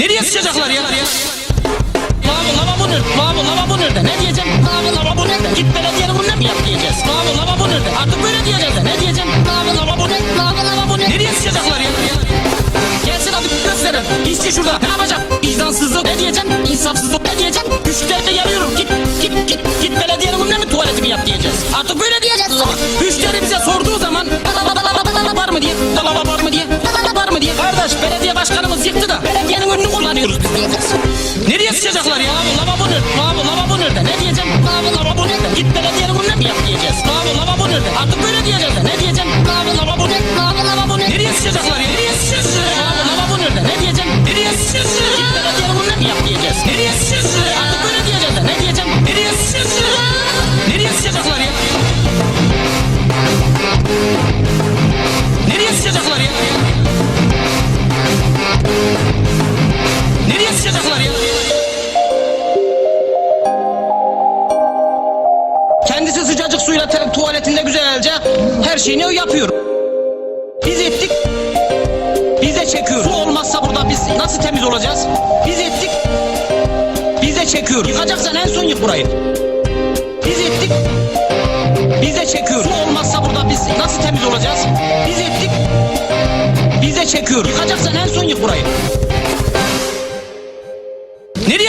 Nereye sıçacaklar ya? Lavabo lavabo nerede? Lavabo lavabo nerede? Ne diyeceğim? Lavabo lavabo nerede? Git belediyenin önüne mi yap diyeceğiz? Lavabo lavabo nerede? Artık böyle diyeceğiz de. Ne diyeceğim? Lavabo lavabo ne? Lavabo lavabo ne? Nereye sıçacaklar ya? Gelsin hadi gösterin. İşçi şurada. Ne yapacak? Vicdansızlık. Ne diyeceğim? İnsafsızlık. Ne diyeceğim? Müşteride yanıyorum. Git git git git belediyenin önüne mi tuvaletimi yap diyeceğiz? Artık böyle diyeceğiz o zaman. Müşteri bize sorduğu zaman var mı diye, var mı diye. Kardeş belediye başkanımız yıktı da belediyenin önünü kullanıyoruz biz. Nereye sıçacaklar ya? Lavabo nerede? Lavabo lavabo nerede? Ne diyeceğim? Lavabo lavabo nerede? Git belediyenin önüne mi yap diyeceğiz? Lavabo lavabo nerede? Artık böyle diyeceğiz de. Ne diyeceğim? Lavabo lavabo ne? Lavabo lavabo ne? Nereye sıçacaklar ya? Kendisi sıcacık suyla tuvaletinde güzelce her şeyini yapıyor. Biz ettik. Biz de çekiyoruz. Su olmazsa burada biz nasıl temiz olacağız? Biz ettik. Biz de çekiyoruz. Yıkacaksan en son yık burayı. Biz ettik. Biz de çekiyoruz. Su olmazsa burada biz nasıl temiz olacağız? Biz ettik. Biz de çekiyoruz. Yıkacaksan en son yık burayı.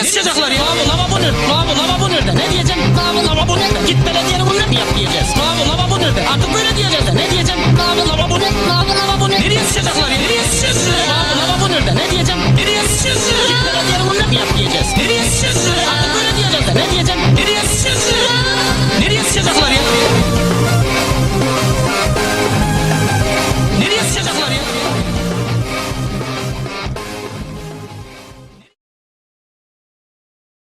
Nereye sıçacaklar ya? Lavabo lavabo nerede? Lavabo lavabo nerede? Ne diyeceğim? Lavabo lavabo nerede? Git belediyenin önüne mi yap diyeceğiz? Lavabo lavabo